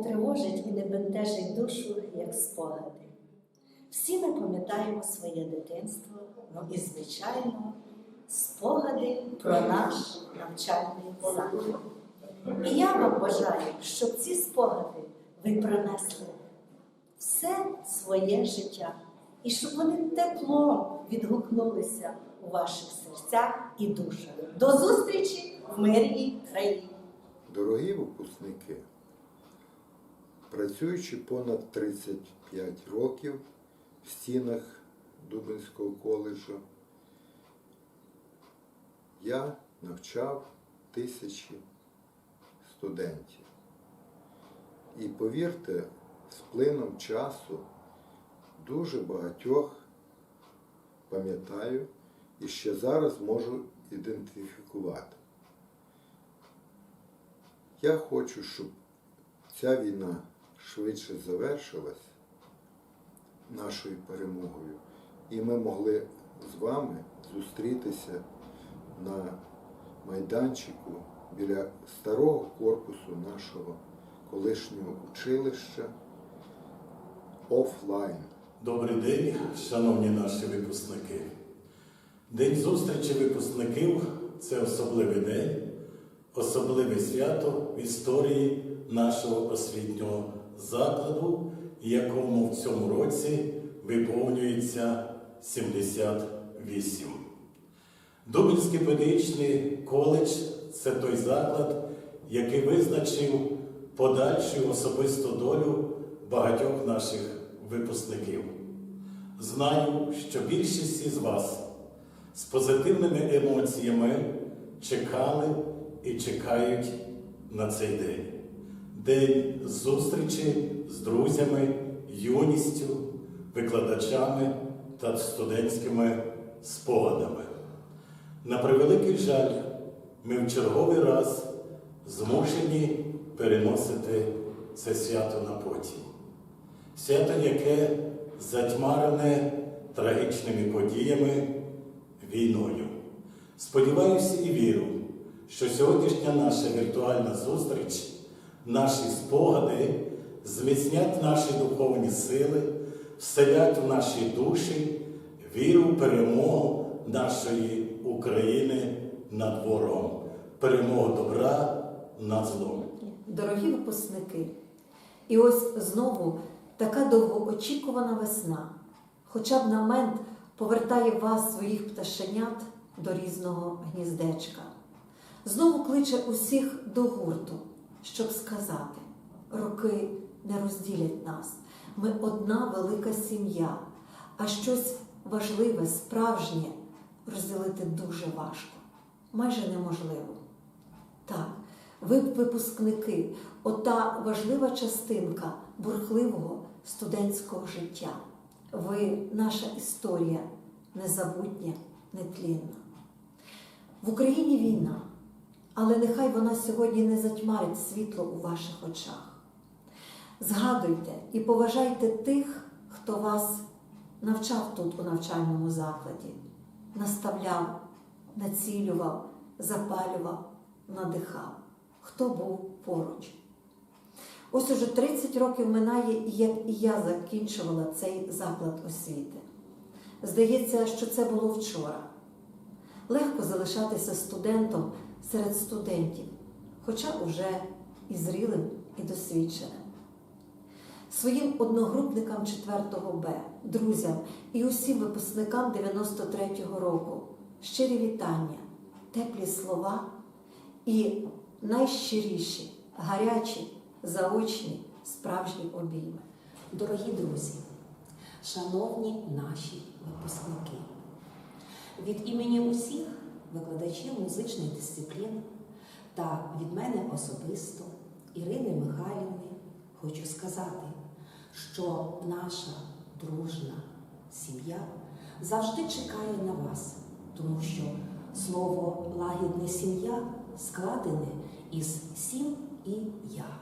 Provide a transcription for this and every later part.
тривожить і не бентежить душу, як спогади. Всі ми пам'ятаємо своє дитинство, ну і, звичайно, спогади про наш навчальний заклад. І я вам бажаю, щоб ці спогади ви принесли все своє життя, і щоб вони теплом відгукнулися у ваших серцях і душах. До зустрічі в мирній країні! Дорогі випускники, працюючи понад 35 років в стінах Дубинського коледжу, я навчав тисячі студентів. І повірте, з плином часу дуже багатьох пам'ятаю і ще зараз можу ідентифікувати. Я хочу, щоб ця війна швидше завершилась нашою перемогою, і ми могли з вами зустрітися на майданчику біля старого корпусу нашого колишнього училища офлайн. Добрий день, шановні наші випускники. День зустрічі випускників це особливий день, особливе свято в історії нашого освітнього закладу, якому в цьому році виповнюється 78. Дубинський педагогічний коледж це той заклад, який визначив подальшу особисту долю багатьох наших випускників. Знаю, що більшість із вас з позитивними емоціями чекали і чекають на цей день. День зустрічі з друзями, юністю, викладачами та студентськими спогадами. На превеликий жаль, ми в черговий раз змушені переносити це свято на потім. Свято, яке затьмарене трагічними подіями, війною. Сподіваюся і вірю, що сьогоднішня наша віртуальна зустріч, наші спогади зміцнять наші духовні сили, вселять у наші душі віру в перемогу нашої України над ворогом, перемогу добра над злом. Дорогі випускники, і ось знову така довгоочікувана весна, хоча б на мент повертає вас, своїх пташенят, до різного гніздечка. Знову кличе усіх до гурту, щоб сказати: роки не розділять нас. Ми одна велика сім'я, а щось важливе, справжнє розділити дуже важко, майже неможливо. Так, ви випускники, ота важлива частинка бурхливого студентського життя. Ви наша історія незабутня, нетлінна. В Україні війна, але нехай вона сьогодні не затьмарить світло у ваших очах. Згадуйте і поважайте тих, хто вас навчав тут у навчальному закладі, наставляв, націлював, запалював, надихав, хто був поруч. Ось уже 30 років минає, як і я закінчувала цей заклад освіти. Здається, що це було вчора. Легко залишатися студентом серед студентів, хоча уже і зрілим, і досвідченим. Своїм одногрупникам 4 Б, друзям і усім випускникам 93-го року щирі вітання, теплі слова і найщиріші, гарячі, заочні, справжні обійми. Дорогі друзі, шановні наші випускники, від імені усіх викладачів музичних дисциплін та від мене особисто Ірини Михайлівни хочу сказати, що наша дружна сім'я завжди чекає на вас, тому що слово лагідне сім'я складене із сім і я.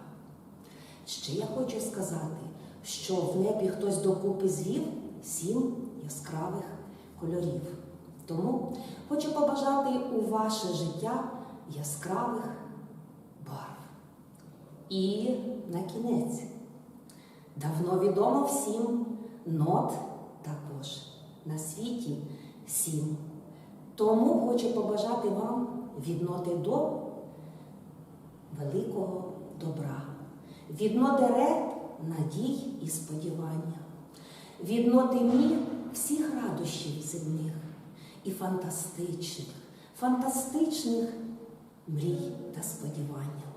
Ще я хочу сказати, що в небі хтось докупи звів сім яскравих кольорів. Тому хочу побажати у ваше життя яскравих барв. І на кінець. Давно відомо всім нот також на світі сім. Тому хочу побажати вам від ноти до великого добра, від ноти ре надій і сподівання, від ноти мі всіх радощів земних і фантастичних, фантастичних мрій та сподівання.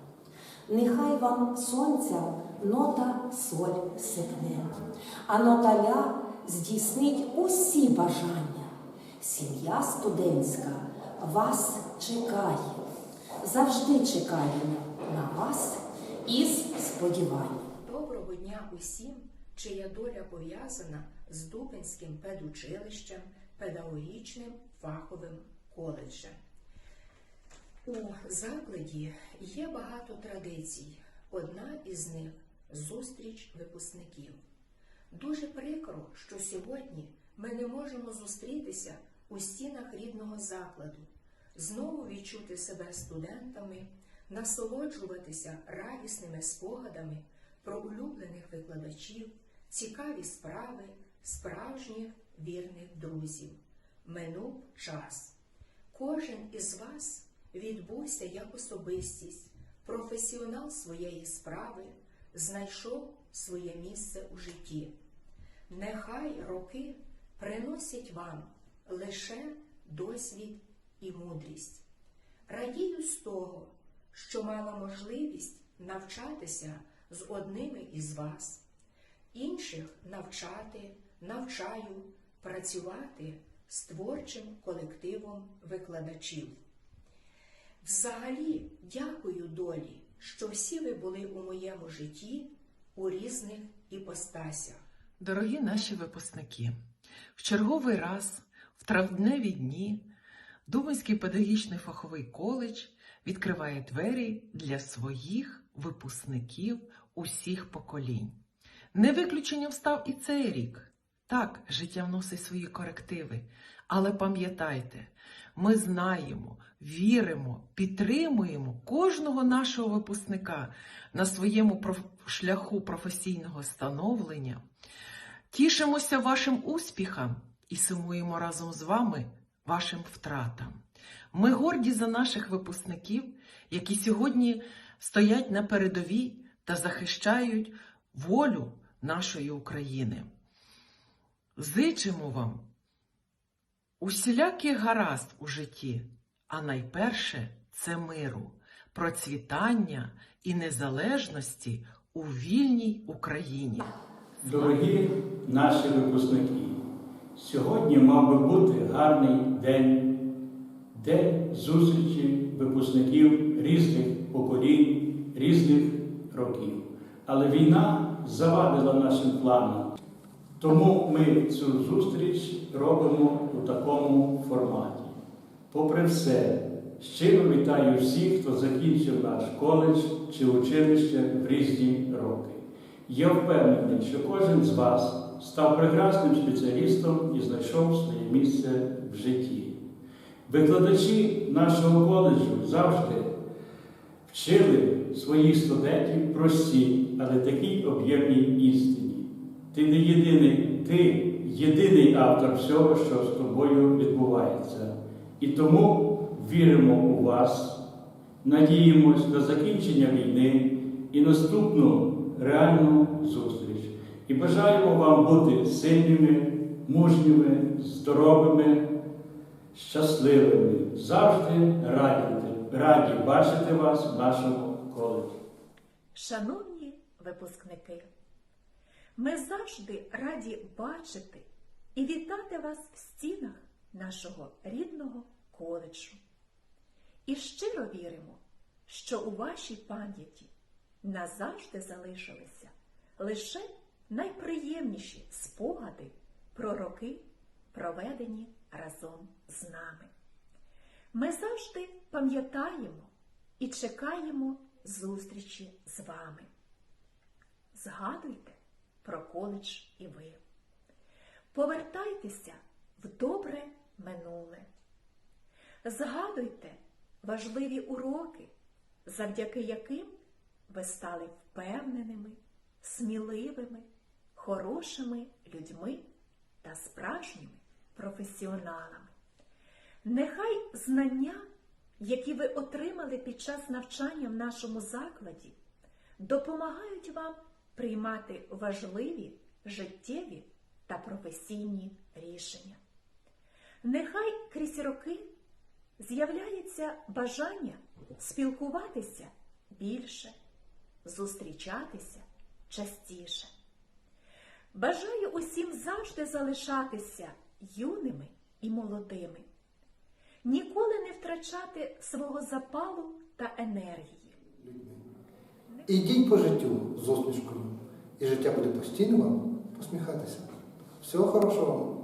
Нехай вам сонця нота соль сипне, а нота ля здійснить усі бажання. Сім'я студентська вас чекає, завжди чекаємо на вас із сподіванням. Доброго дня усім, чия доля пов'язана з Дубинським педучилищем, педагогічним фаховим коледжем. У закладі є багато традицій. Одна із них зустріч випускників. Дуже прикро, що сьогодні ми не можемо зустрітися у стінах рідного закладу, знову відчути себе студентами, насолоджуватися радісними спогадами про улюблених викладачів, цікаві справи, справжніх вірних друзів. Минув час. Кожен із вас відбувся як особистість, професіонал своєї справи, знайшов своє місце у житті. Нехай роки приносять вам лише досвід і мудрість. Радію з того, що мала можливість навчатися з одними із вас, інших навчати, навчаю, працювати з творчим колективом викладачів. Взагалі, дякую долі, що всі ви були у моєму житті у різних іпостасях. Дорогі наші випускники, в черговий раз в травневі дні Думанський педагогічний фаховий коледж відкриває двері для своїх випускників усіх поколінь. Не виключенням став і цей рік. Так, життя вносить свої корективи, але пам'ятайте, ми знаємо, віримо, підтримуємо кожного нашого випускника на своєму шляху професійного становлення. Тішимося вашим успіхам і сумуємо разом з вами вашим втратам. Ми горді за наших випускників, які сьогодні стоять на передовій та захищають волю нашої України. Зичимо вам усіляких гаразд у житті, а найперше це миру, процвітання і незалежності у вільній Україні. Дорогі наші випускники, сьогодні мав би бути гарний день, день зустрічі випускників різних поколінь, різних років. Але війна завадила нашим планам. Тому ми цю зустріч робимо у такому форматі. Попри все, щиро вітаю всіх, хто закінчив наш коледж чи училище в різні роки. Я впевнений, що кожен з вас став прекрасним спеціалістом і знайшов своє місце в житті. Викладачі нашого коледжу завжди вчили своїх студентів прості, але такій об'ємній істині. Ти не єдиний, ти єдиний автор всього, що з тобою відбувається. І тому віримо у вас, надіємось на закінчення війни і наступну реальну зустріч. І бажаємо вам бути сильними, мужніми, здоровими, щасливими, завжди раді, раді бачити вас в нашому коледжі. Шановні випускники, ми завжди раді бачити і вітати вас в стінах нашого рідного коледжу. І щиро віримо, що у вашій пам'яті назавжди залишилися лише найприємніші спогади про роки, проведені разом з нами. Ми завжди пам'ятаємо і чекаємо зустрічі з вами. Згадуйте про коледж і ви. Повертайтеся в добре минуле. Згадуйте важливі уроки, завдяки яким ви стали впевненими, сміливими, хорошими людьми та справжніми професіоналами. Нехай знання, які ви отримали під час навчання в нашому закладі, допомагають вам приймати важливі життєві та професійні рішення. Нехай крізь роки з'являється бажання спілкуватися більше, зустрічатися частіше. Бажаю усім завжди залишатися юними і молодими, ніколи не втрачати свого запалу та енергії. Ідіть по життю з усмішкою, і життя буде постійно вам посміхатися. Всього хорошого!